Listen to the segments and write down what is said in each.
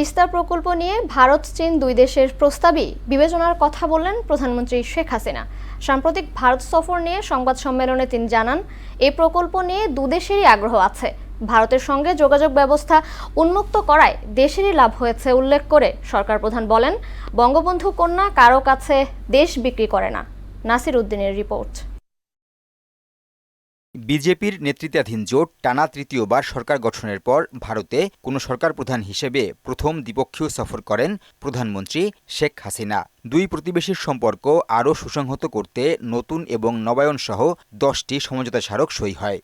তিস্তা প্রকল্প নিয়ে ভারত, চীন দুই দেশের প্রস্তাবই বিবেচনার কথা বললেন প্রধানমন্ত্রী শেখ হাসিনা। সাম্প্রতিক ভারত সফর নিয়ে সংবাদ সম্মেলনে তিনি জানান এই প্রকল্প নিয়ে দুদেশেরই আগ্রহ আছে। ভারতের সঙ্গে যোগাযোগ ব্যবস্থা উন্মুক্ত করায় দেশেরই লাভ হয়েছে উল্লেখ করে সরকার প্রধান বলেন, বঙ্গবন্ধু কন্যা কারও কাছে দেশ বিক্রি করে না। নাসির উদ্দিনের রিপোর্ট। বিজেপির নেতৃত্বাধীন জোট টানা তৃতীয়বার সরকার গঠনের পর ভারতে কোনো সরকার প্রধান হিসেবে প্রথম দ্বিপক্ষীয় সফর করেন প্রধানমন্ত্রী শেখ হাসিনা। দুই প্রতিবেশীর সম্পর্ক আরও সুসংহত করতে নতুন এবং নবায়ন সহ দশটি সমঝোতা স্মারক সই হয়।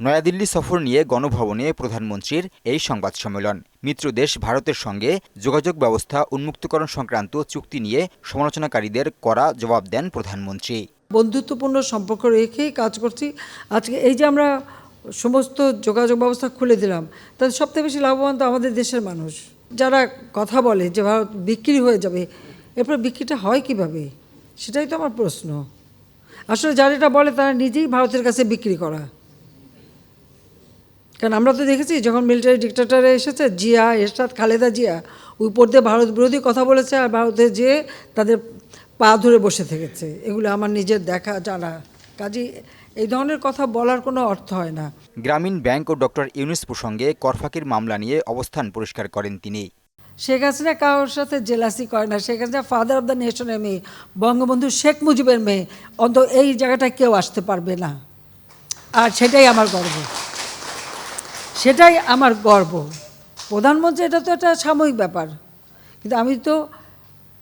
নয়াদিল্লি সফর নিয়ে গণভবনে প্রধানমন্ত্রীর এই সংবাদ সম্মেলন। মিত্রদেশ ভারতের সঙ্গে যোগাযোগ ব্যবস্থা উন্মুক্তকরণ সংক্রান্ত চুক্তি নিয়ে সমালোচনাকারীদের কড়া জবাব দেন প্রধানমন্ত্রী। বন্ধুত্বপূর্ণ সম্পর্ক রেখেই কাজ করছি। আজকে এই যে আমরা সমস্ত যোগাযোগ ব্যবস্থা খুলে দিলাম তাতে সবথেকে বেশি লাভবান তো আমাদের দেশের মানুষ। যারা কথা বলে যে ভারত বিক্রি হয়ে যাবে, এরপর বিক্রিটা হয় কীভাবে? সেটাই তো আমার প্রশ্ন। আসলে যারা এটা বলে তারা নিজেই ভারতের কাছে বিক্রি করা। কারণ আমরা তো দেখেছি যখন মিলিটারি ডিক্টেটারে এসেছে, জিয়া, এরশাদ, খালেদা জিয়া, উপর দিয়ে ভারত বিরোধী কথা বলেছে আর ভারতে যে তাদের পা ধরে বসে থেকেছে। এগুলো আমার নিজের দেখা জানা। কাজী এই ধরনের কথা বলার কোনো অর্থ হয় না। গ্রামীণ ব্যাংক ও ডক্টর ইউনুস প্রসঙ্গে করফাকির মামলা নিয়ে অবস্থান পরিষ্কার করেন তিনি। শেখ হাসিনা কারোর সাথে জেলাসি করে না। Sheikh Hasina father of the নেশনের মেয়ে বঙ্গবন্ধু শেখ মুজিবের মেয়ে। অন্ত এই জায়গাটায় কেউ আসতে পারবে না। আর সেটাই আমার গর্ব। সেটাই আমার গর্ব। প্রধানমন্ত্রী এটা তো একটা সাময়িক ব্যাপার। কিন্তু আমি তো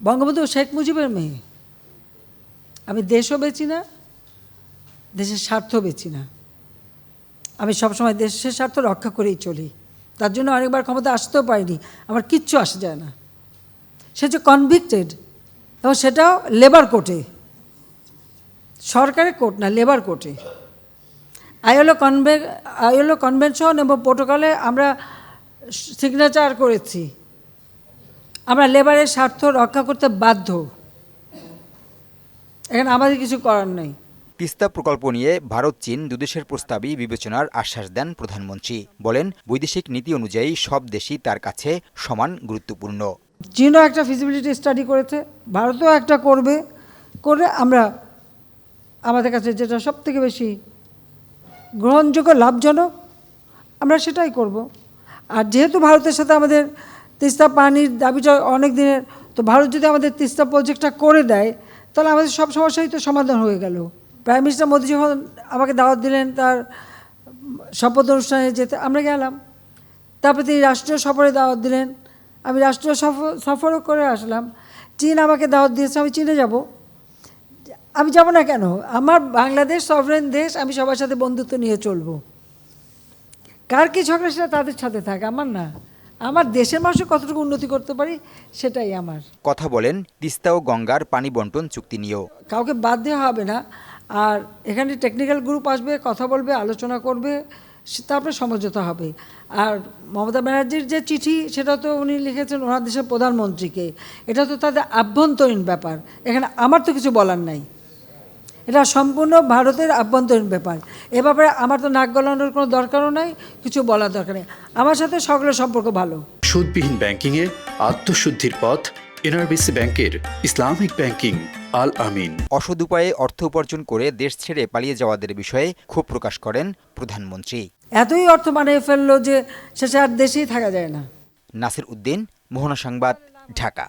বঙ্গবন্ধু শেখ মুজিবের মেয়ে। আমি দেশও বেচি না, দেশের স্বার্থ বেচি না। আমি সবসময় দেশের স্বার্থ রক্ষা করেই চলি। তার জন্য অনেকবার ক্ষমতা আসতেও পারিনি, আমার কিচ্ছু আসে যায় না। সে যে কনভিক্টেড এবং সেটাও লেবার কোর্টে সরকারের কোর্ট না লেবার কোর্টে আইএলও কনভে আইএলও কনভেনশন এবং প্রোটোকলে আমরা সিগনেচার করেছি। আমরা লেবারের স্বার্থ রক্ষা করতে বাধ্য। এখানে আমাদের কিছু করার নেই। তিস্তা প্রকল্প নিয়ে ভারত চীন দুদেশের প্রস্তাবই বিবেচনার আশ্বাস দেন প্রধানমন্ত্রী। বলেন বৈদেশিক নীতি অনুযায়ী সব দেশই তার কাছে সমান গুরুত্বপূর্ণ। চীনও একটা ফিজিবিলিটি স্টাডি করেছে ভারতও একটা করবে করে আমরা আমাদের কাছে যেটা সব থেকে বেশি গ্রহণযোগ্য লাভজনক আমরা সেটাই করব। আর যেহেতু ভারতের সাথে আমাদের তিস্তা পানির দাবিটা অনেক দিনের। তো ভারত যদি আমাদের তিস্তা প্রজেক্টটা করে দেয়, তাহলে আমাদের সব সমস্যাই তো সমাধান হয়ে গেল। প্রাইম মিনিস্টার মোদী যখন আমাকে দাওয়াত দিলেন তার শপথ অনুষ্ঠানে যেতে, আমরা গেলাম। তারপরে তিনি রাষ্ট্রীয় সফরে দাওয়াত দিলেন। আমি রাষ্ট্রীয় সফর সফরও করে আসলাম। চীন আমাকে দাওয়াত দিয়েছে, আমি চীনে যাব। আমি যাব না কেন? আমার বাংলাদেশ সভরেন দেশ, আমি সবার সাথে বন্ধুত্ব নিয়ে চলবো। কার কি ঝগড়া সেটা তাদের সাথে থাকে, আমার না। আমার দেশের মানুষের কতটুকু উন্নতি করতে পারি সেটাই আমার। কথা বলেন তিস্তা ও গঙ্গার পানি বন্টন চুক্তি নিয়েও। কাউকে বাদ দেওয়া হবে না আর এখানে টেকনিক্যাল গ্রুপ আসবে কথা বলবে আলোচনা করবে তারপরে সমঝোতা হবে। আর মমতা ব্যানার্জির যে চিঠি সেটা তো উনি লিখেছেন ওনার দেশের প্রধানমন্ত্রীকে। এটা তো তাদের আভ্যন্তরীণ ব্যাপার এখানে আমার তো কিছু বলার নাই। এটা সম্পূর্ণ ভারতের আভ্যন্তরীণ ব্যাপার। এ ব্যাপারে আমার তো নাক গলানোর কোনো দরকারও নাই কিছু বলার দরকার নেই। আমার সাথে সকলের সম্পর্ক ভালো। সুদবিহীন ব্যাংকিংয়ে আত্মশুদ্ধির পথ এনআরবিসি ব্যাংকের ইসলামিক ব্যাংকিং আল আমিন। অসৎ উপায়ে অর্থ উপার্জন করে দেশ ছেড়ে পালিয়ে যাওয়াদের বিষয়ে ক্ষোভ প্রকাশ করেন প্রধানমন্ত্রী। এতই অর্থ বানিয়ে ফেলল যে শেষে আর দেশেই থাকা যায় না। নাসির উদ্দিন মোহনা সংবাদ ঢাকা।